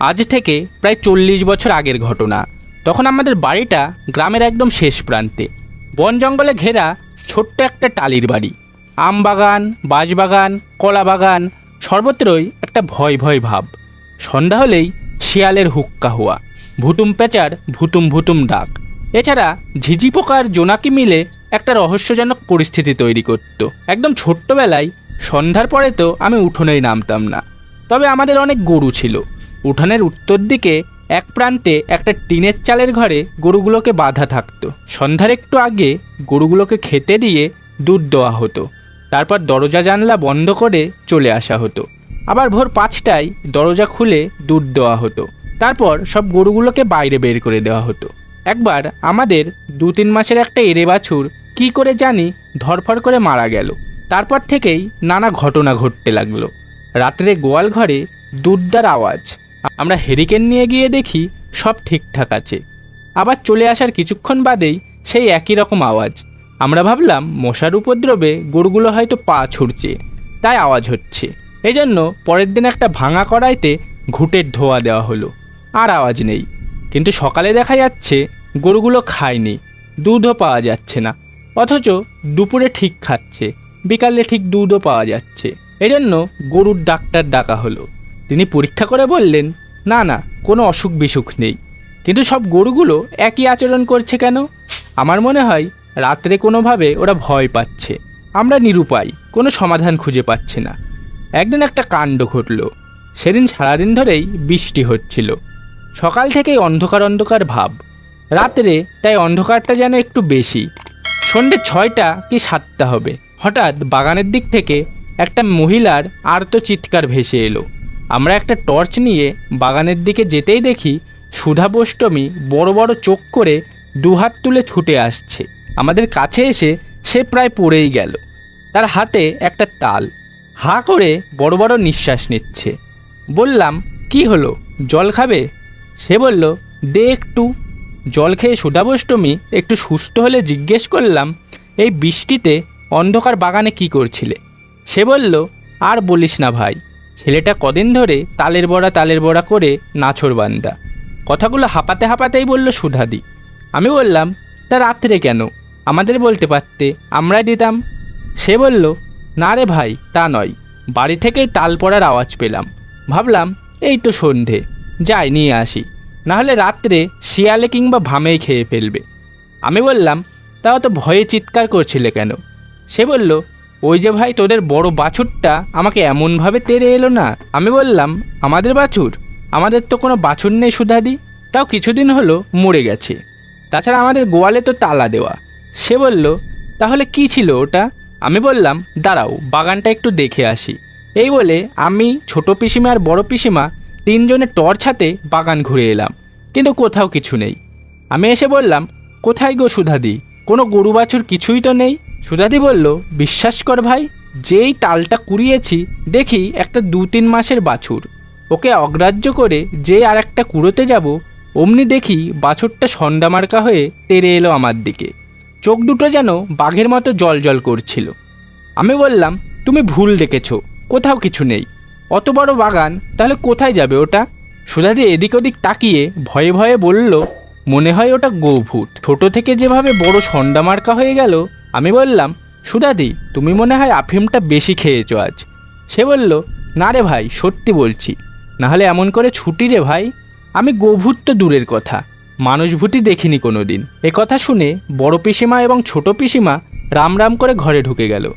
আজ থেকে প্রায় চল্লিশ বছর আগের ঘটনা। তখন আমাদের বাড়িটা গ্রামের একদম শেষ প্রান্তে। বন জঙ্গলে ঘেরা ছোট্ট একটা টালির বাড়ি। আম বাগান বাঁশবাগান কলা বাগান, সর্বত্রই একটা ভয় ভয় ভাব। সন্ধ্যা হলেই শিয়ালের হুক্কা হওয়া ভুতুম পেঁচার ভুতুম ভুতুম ডাক। এছাড়া ঝিঝি পোকার জোনাকি মিলে একটা রহস্যজনক পরিস্থিতি তৈরি করত। একদম ছোট্টবেলায় সন্ধ্যার পরে তো আমি উঠোনেই নামতাম না। তবে আমাদের অনেক গরু ছিল। উঠানের উত্তর দিকে এক প্রান্তে একটা টিনের চালের ঘরে গরুগুলোকে বাঁধা থাকতো। সন্ধ্যার একটু আগে গরুগুলোকে খেতে দিয়ে দুধ দেওয়া হতো। তারপর দরজা জানলা বন্ধ করে চলে আসা হতো। আবার ভোর পাঁচটায় দরজা খুলে দুধ দেওয়া হতো। তারপর সব গরুগুলোকে বাইরে বের করে দেওয়া হতো। একবার আমাদের দু তিন মাসের একটা এরে বাছুর কী করে জানি ধরফর করে মারা গেল। তারপর থেকেই নানা ঘটনা ঘটতে লাগল। রাত্রে গোয়াল ঘরে দুধদার আওয়াজ। আমরা হেরিকেন নিয়ে গিয়ে দেখি সব ঠিকঠাক আছে। আবার চলে আসার কিছুক্ষণ বাদেই সেই একই রকম আওয়াজ। আমরা ভাবলাম মশার উপদ্রবে গরুগুলো হয়তো পা ছুটছে তাই আওয়াজ হচ্ছে। এই জন্য পরের দিন একটা ভাঙা কড়াইতে ঘুটের ধোয়া দেওয়া হলো, আর আওয়াজ নেই। কিন্তু সকালে দেখা যাচ্ছে গরুগুলো খায়নি, দুধও পাওয়া যাচ্ছে না, অথচ দুপুরে ঠিক খাচ্ছে, বিকালে ঠিক দুধও পাওয়া যাচ্ছে। এজন্য গরুর ডাক্তার ডাকা হলো। তিনি পরীক্ষা করে বললেন, না না, কোনো অসুখ বিসুখ নেই। কিন্তু সব গরুগুলো একই আচরণ করছে কেন? আমার মনে হয় রাত্রে কোনোভাবে ওরা ভয় পাচ্ছে। আমরা নিরুপায়, কোনো সমাধান খুঁজে পাচ্ছে না। একদিন একটা কাণ্ড ঘটল। সেদিন সারাদিন ধরেই বৃষ্টি হচ্ছিল। সকাল থেকেই অন্ধকার অন্ধকার ভাব। রাত্রে তাই অন্ধকারটা যেন একটু বেশি। সন্ধ্যে ছয়টা কি সাতটা হবে। হঠাৎ বাগানের দিক থেকে একটা মহিলার আর্ত চিৎকার ভেসে এলো। আমরা একটা টর্চ নিয়ে বাগানের দিকে যেতেই দেখি সুধাবষ্টমী বড় বড় চোখ করে দুহাত তুলে ছুটে আসছে। আমাদের কাছে এসে সে প্রায় পড়েই গেল। তার হাতে একটা তাল, হা করে বড় বড় নিঃশ্বাস নিচ্ছে। বললাম, কি হলো? জল খাবে? সে বলল, দে একটু। জল খেয়ে সুধাবষ্টমী একটু সুস্থ হলে জিজ্ঞেস করলাম, এই বৃষ্টিতে অন্ধকার বাগানে কি করছিলে? সে বলল, আর বলিস না ভাই। ছেলেটা কদিন ধরে তালের বড়া তালের বড়া করে নাছর বান্দা। কথাগুলো হাঁপাতে হাঁপাতেই বলল সুধাদি। আমি বললাম, তা রাত্রে কেন? আমাদের বলতে পারতে, আমরাই দিতাম। সে বলল, না রে ভাই, তা নয়। বাড়ি থেকেই তাল পড়ার আওয়াজ পেলাম। ভাবলাম, এই তো সন্ধে, যাই, নিয়ে আসি। নাহলে রাত্রে শিয়ালে কিংবা ভামেই খেয়ে ফেলবে। আমি বললাম তাও তো ভয়ে চিৎকার করছিলে কেন? সে বলল ওই যে ভাই তোদের বড় বাছুরটা আমাকে এমনভাবে তেড়ে এলো না। আমি বললাম, আমাদের বাছুর? আমাদের তো কোনো বাছুর নেই সুধাদি। তাও কিছুদিন হলো মরে গেছে। তাছাড়া আমাদের গোয়ালে তো তালা দেওয়া। সে বলল, তাহলে কি ছিল ওটা? আমি বললাম, দাঁড়াও, বাগানটা একটু দেখে আসি। এই বলে আমি, ছোট পিসিমা আর বড় পিসিমা তিনজনে টর্চ হাতে বাগান ঘুরে এলাম। কিন্তু কোথাও কিছু নেই। আমি এসে বললাম, কোথায় গো সুধাদি? কোনো গরু বাছুর কিছুই তো নেই? সুধাদি বলল, বিশ্বাস কর ভাই, যেই তালটা কুড়িয়েছি, দেখি একটা দু তিন মাসের বাছুর। ওকে অগ্রাহ্য করে যে আর একটা কুড়োতে যাব, অমনি দেখি বাছুরটা সন্ডামার্কা হয়ে তেড়ে এলো আমার দিকে। চোখ দুটো যেন বাঘের মতো জল জল করছিল। আমি বললাম, তুমি ভুল দেখেছ, কোথাও কিছু নেই। অত বড় বাগান, তাহলে কোথায় যাবে ওটা? সুধাদি এদিক ওদিক তাকিয়ে ভয়ে ভয়ে বলল, মনে হয় ওটা গোভূত। ছোট থেকে যেভাবে বড় সন্ডামার্কা হয়ে গেল আমি বললাম, সুধাদি, তুমি মনে হয় আফিমটা বেশি খেয়েছো আজ। সে বলল, না রে ভাই, সত্যি বলছি। নাহলে এমন করে ছুটি রে ভাই। আমি গোভূত তো দূরের কথা। মানুষভূতি দেখিনি কোনো দিন কথা শুনে বড় পিসিমা এবং ছোট পিসিমা রাম রাম করে ঘরে ঢুকে গেল।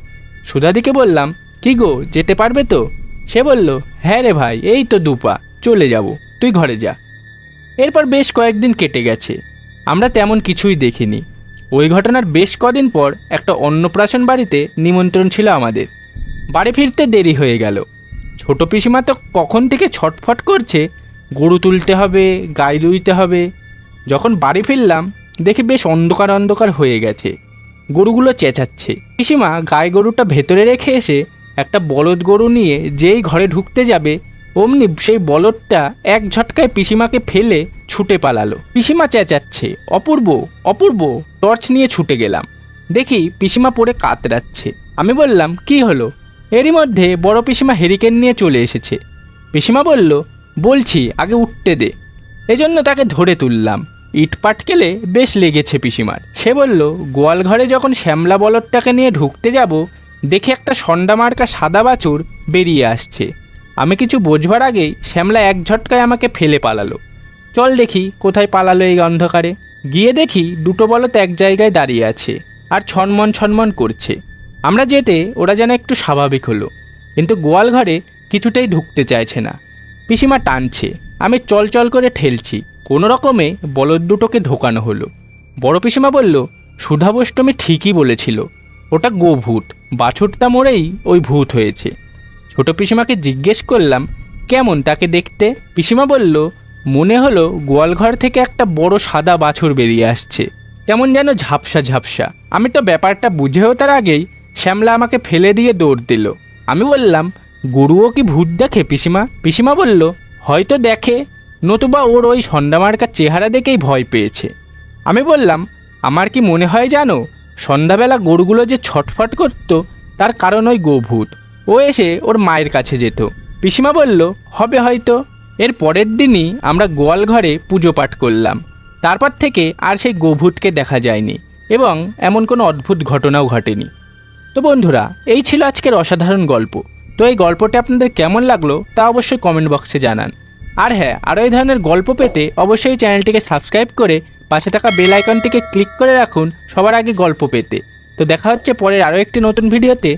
সুধাদিকে বললাম, কি গো, যেতে পারবে তো? সে বলল হ্যাঁ রে ভাই, এই তো দুপা, চলে যাব। তুই ঘরে যা। এরপর বেশ কয়েকদিন কেটে গেছে। আমরা তেমন কিছুই দেখিনি। ওই ঘটনার বেশ কদিন পর একটা অন্নপ্রাশন বাড়িতে নিমন্ত্রণ ছিল আমাদের। বাড়ি ফিরতে দেরি হয়ে গেল। ছোট পিসিমা তো কখন থেকে ছটফট করছে, গরু তুলতে হবে, গাই দুইতে হবে। যখন বাড়ি ফিরলাম, দেখি বেশ অন্ধকার অন্ধকার হয়ে গেছে। গরুগুলো চেঁচাচ্ছে। পিসিমা গাই গরুটা ভেতরে রেখে এসে একটা বলদ গরু নিয়ে যেই ঘরে ঢুকতে যাবে অমনি সেই বলদটা এক ঝটকায় পিসিমাকে ফেলে ছুটে পালালো। পিসিমা চেঁচাচ্ছে, অপূর্ব অপূর্ব! টর্চ নিয়ে ছুটে গেলাম। দেখি পিসিমা পড়ে কাতরাচ্ছে। আমি বললাম, কি হলো? এরই মধ্যে বড় পিসিমা হেরিকেন নিয়ে চলে এসেছে। পিসিমা বলল, বলছি, আগে উঠতে দে। এজন্য তাকে ধরে তুললাম। ইট পাটকেলে বেশ লেগেছে পিসিমার। সে বলল, গোয়াল ঘরে যখন শ্যামলা বলদটাকে নিয়ে ঢুকতে যাব, দেখে একটা সন্ডা মার্কা সাদা বাছুর বেরিয়ে আসছে। আমি কিছু বোঝবার আগেই শ্যামলা এক ঝটকায় আমাকে ফেলে পালালো। চল দেখি কোথায় পালালো এই অন্ধকারে। গিয়ে দেখি দুটো বলদ এক জায়গায় দাঁড়িয়ে আছে আর ছনমন ছনমন করছে। আমরা যেতে ওরা যেন একটু স্বাভাবিক হলো, কিন্তু গোয়াল ঘরে কিছুতেই ঢুকতে চাইছে না। পিসিমা টানছে, আমি চল চল করে ঠেলছি। কোনো রকমে বলদ দুটোকে ঢোকানো হলো। বড় পিসিমা বলল, সুধাবষ্টমী ঠিকই বলেছিল, ওটা গোভূত, বাছুরটা মরেই ওই ভূত হয়েছে। ছোট পিসিমাকে জিজ্ঞেস করলাম, কেমন তাকে দেখতে? পিসিমা বলল, মনে হলো গোয়ালঘর থেকে একটা বড় সাদা বাছুর বেরিয়ে আসছে। কেমন যেন ঝাপসা ঝাপসা। আমি তো ব্যাপারটা বুঝে ওঠার আগেই শ্যামলা আমাকে ফেলে দিয়ে দৌড় দিল। আমি বললাম, গরুও কি ভূত দেখে পিসিমা? পিসিমা বলল, হয়তো দেখে। নতুবা ওর ওই সন্ধ্যামার্কার চেহারা দেখেই ভয় পেয়েছে। আমি বললাম, আমার কি মনে হয় জানো, সন্ধ্যাবেলা গরুগুলো যে ছটফট করত, তার কারণ ওই গোভূত। ও এসে ওর মায়ের কাছে যেত। পিসিমা বলল, হবে হয়তো। এর পরের দিনই আমরা গোয়াল ঘরে পুজো পাঠ করলাম। তারপর থেকে আর সেই গোভূতকে দেখা যায়নি এবং এমন কোনো অদ্ভুত ঘটনাও ঘটেনি। তো বন্ধুরা, এই ছিল আজকের অসাধারণ গল্প। তো এই গল্পটা আপনাদের কেমন লাগল তা অবশ্যই কমেন্ট বক্সে জানান। আর হ্যাঁ আরও এই ধরনের গল্প পেতে অবশ্যই চ্যানেলটিকে সাবস্ক্রাইব করে পাশে থাকা বেল আইকনটিকে ক্লিক করে রাখুন সবার আগে গল্প পেতে। তো দেখা হচ্ছে পরের আরও একটি নতুন ভিডিওতে।